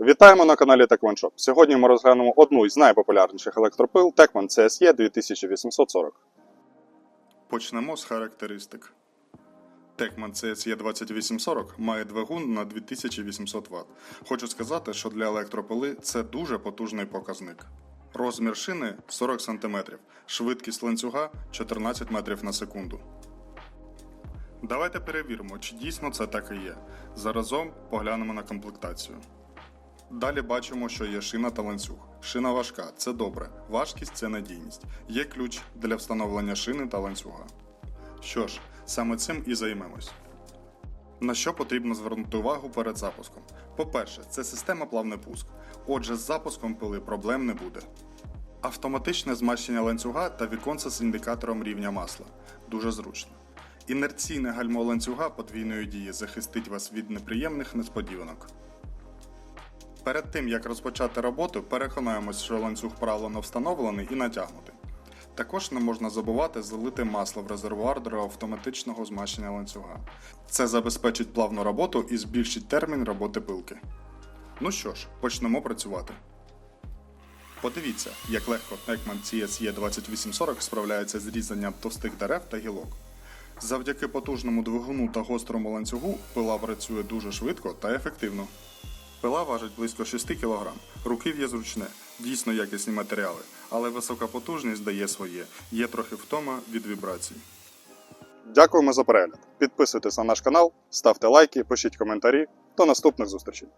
Вітаємо на каналі Techman Shop. Сьогодні ми розглянемо одну із найпопулярніших електропил Techman CSE 2840. Почнемо з характеристик. Techman CSE 2840 має двигун на 2800 Вт. Хочу сказати, що для електропили це дуже потужний показник. Розмір шини 40 см, швидкість ланцюга 14 метрів на секунду. Давайте перевіримо, чи дійсно це так і є. Заразом поглянемо на комплектацію. Далі бачимо, що є шина та ланцюг. Шина важка, це добре. Важкість це надійність. Є ключ для встановлення шини та ланцюга. Що ж, саме цим і займемось. На що потрібно звернути увагу перед запуском? По-перше, це система плавний пуск. Отже, з запуском пили проблем не буде. Автоматичне змащення ланцюга та віконце з індикатором рівня масла. Дуже зручно. Інерційне гальмо ланцюга подвійної дії захистить вас від неприємних несподіванок. Перед тим як розпочати роботу, переконаємось, що ланцюг правильно встановлений і натягнутий. Також не можна забувати залити масло в резервуар для автоматичного змащення ланцюга. Це забезпечить плавну роботу і збільшить термін роботи пилки. Ну що ж, почнемо працювати. Подивіться, як легко Ekman CSE 2840 справляється з різанням товстих дерев та гілок. Завдяки потужному двигуну та гострому ланцюгу пила працює дуже швидко та ефективно. Пила важить близько 6 кг. Руків'я зручне, дійсно якісні матеріали, але висока потужність дає своє. Є трохи втома від вібрацій. Дякуємо за перегляд. Підписуйтесь на наш канал, ставте лайки, пишіть коментарі. До наступних зустрічей.